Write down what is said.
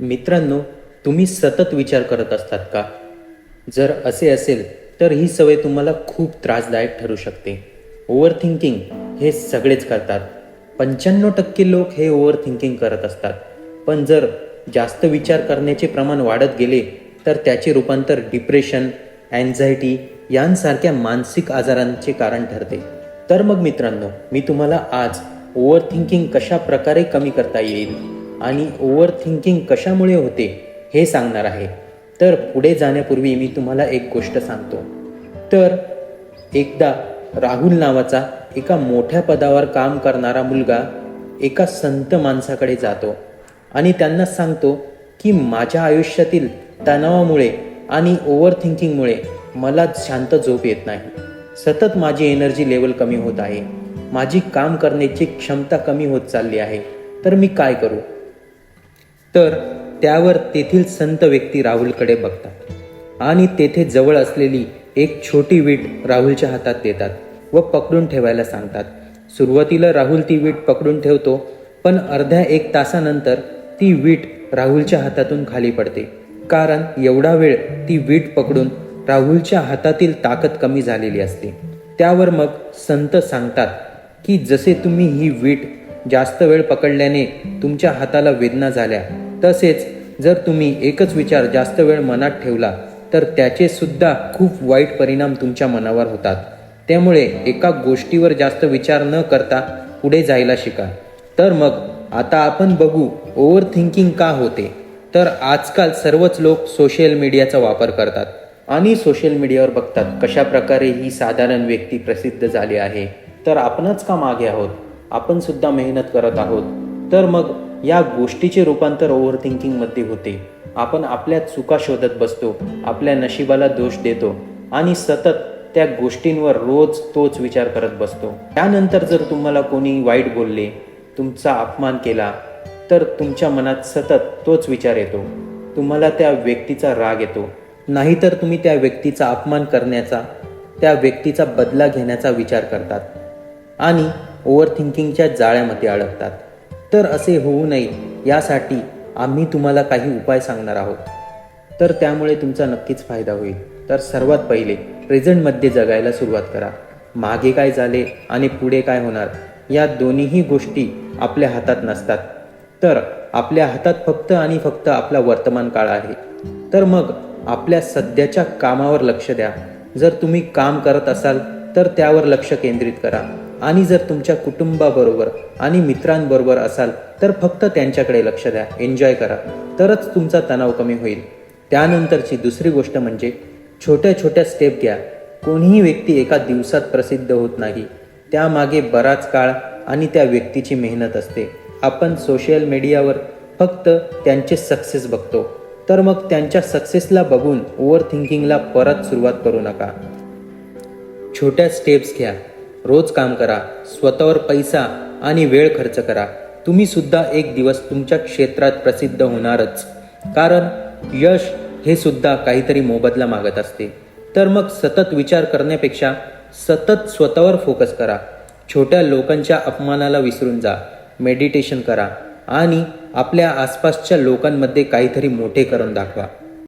मित्रांनो तुम्ही सतत विचार करत असतात का? जर असे असेल तर ही सवय तुम्हाला खूप त्रासदायक ठरू शकते. ओव्हर थिंकिंग हे सगळेच करतात. पंच्याण्णव टक्के लोक हे ओव्हर थिंकिंग करत असतात. पण जर जास्त विचार करण्याचे प्रमाण वाढत गेले तर त्याचे रूपांतर डिप्रेशन अँझायटी यांसारख्या मानसिक आजारांचे कारण ठरते. तर मग मित्रांनो मी तुम्हाला आज ओव्हर थिंकिंग कशा प्रकारे कमी करता येईल आणि ओव्हर थिंकिंग कशामुळे होते हे सांगणार आहे. तर पुढे जाण्यापूर्वी मी तुम्हाला एक गोष्ट सांगतो. तर एकदा राहुल नावाचा एका मोठ्या पदावर काम करणारा मुलगा एका संत माणसाकडे जातो आणि त्यांना सांगतो की माझ्या आयुष्यातील तणावामुळे आणि ओव्हर थिंकिंगमुळे मला शांत झोप येत नाही. सतत माझी एनर्जी लेवल कमी होत आहे. माझी काम करण्याची क्षमता कमी होत चालली आहे. तर मी काय करू? तर त्यावर तेथील संत व्यक्ती राहुलकडे बघतात. आणि तेथे जवळ असलेली एक छोटी वीट राहुलच्या हातात देतात व पकडून ठेवायला सांगतात. सुरुवातीला राहुल ती वीट पकडून ठेवतो पण अर्ध्या एक तासानंतर ती वीट राहुलच्या हातातून खाली पडते. कारण एवढा वेळ ती वीट पकडून राहुलच्या हातातील ताकद कमी झालेली असते. त्यावर मग संत सांगतात की जसे तुम्ही ही वीट जास्त वेळ पकडल्याने तुमच्या हाताला वेदना झाल्या तसेच जर तुम्ही एकच विचार जास्त वेळ मनात ठेवला तर त्याचे सुद्धा खूप वाईट परिणाम तुमच्या मनावर होतात. त्यामुळे एका गोष्टीवर जास्त विचार न करता पुढे जायला शिका. तर मग आता आपण बघू ओव्हर थिंकिंग का होते. तर आजकाल सर्वच लोक सोशल मीडियाचा वापर करतात आणि सोशल मीडियावर बघतात कशा प्रकारे ही साधारण व्यक्ती प्रसिद्ध झाली आहे. तर आपणच का मागे आहोत? आपण सुद्धा मेहनत करत आहोत. तर मग या गोष्टीचे रूपांतर ओव्हर थिंकिंगमध्ये होते. आपण आपल्या चुका शोधत बसतो आपल्या नशिबाला दोष देतो आणि सतत त्या गोष्टींवर रोज तोच विचार करत बसतो. त्यानंतर जर तुम्हाला कोणी वाईट बोलले तुमचा अपमान केला तर तुमच्या मनात सतत तोच विचार येतो. तुम्हाला त्या व्यक्तीचा राग येतो. नाहीतर तुम्ही त्या व्यक्तीचा अपमान करण्याचा त्या व्यक्तीचा बदला घेण्याचा विचार करतात आणि ओव्हर थिंकिंगच्या जाळ्यामध्ये अडकतात. तर असे होऊ नये यासाठी आम्ही तुम्हाला काही उपाय सांगणार आहोत. तर त्यामुळे तुमचा नक्कीच फायदा होईल. तर सर्वात पहिले प्रेझेंटमध्ये जगायला सुरुवात करा. मागे काय झाले आणि पुढे काय होणार या दोन्हीही गोष्टी आपल्या हातात नसतात. तर आपल्या हातात फक्त आणि फक्त आपला वर्तमान काळ आहे. तर मग आपल्या सध्याच्या कामावर लक्ष द्या. जर तुम्ही काम करत असाल तर त्यावर लक्ष केंद्रित करा. आणि जर तुमच्या कुटुंबाबरोबर आणि मित्रांबरोबर असाल तर फक्त त्यांच्याकडे लक्ष द्या. एन्जॉय करा. तरच तुमचा तणाव कमी होईल. त्यानंतरची दुसरी गोष्ट म्हणजे छोट्या छोट्या स्टेप घ्या. कोणीही व्यक्ती एका दिवसात प्रसिद्ध होत नाही. त्यामागे बराच काळ आणि त्या व्यक्तीची मेहनत असते. आपण सोशल मीडियावर फक्त त्यांचे सक्सेस बघतो. तर मग त्यांच्या सक्सेसला बघून ओव्हर थिंकिंगला परत सुरुवात करू नका. छोट्या स्टेप्स घ्या. रोज काम करा स्वतःवर पैसा आणि वेळ खर्च करा. तुम्ही सुद्धा एक दिवस तुमच्या क्षेत्रात प्रसिद्ध होणारच. कारण यश हे सुद्धा काहीतरी मोबदला मागत असते. तर मग सतत विचार करण्यापेक्षा सतत स्वतःवर फोकस करा. छोट्या लोकांच्या अपमानाला विसरून जा. मेडिटेशन करा आणि आपल्या आसपासच्या लोकांमध्ये काहीतरी मोठे करून दाखवा.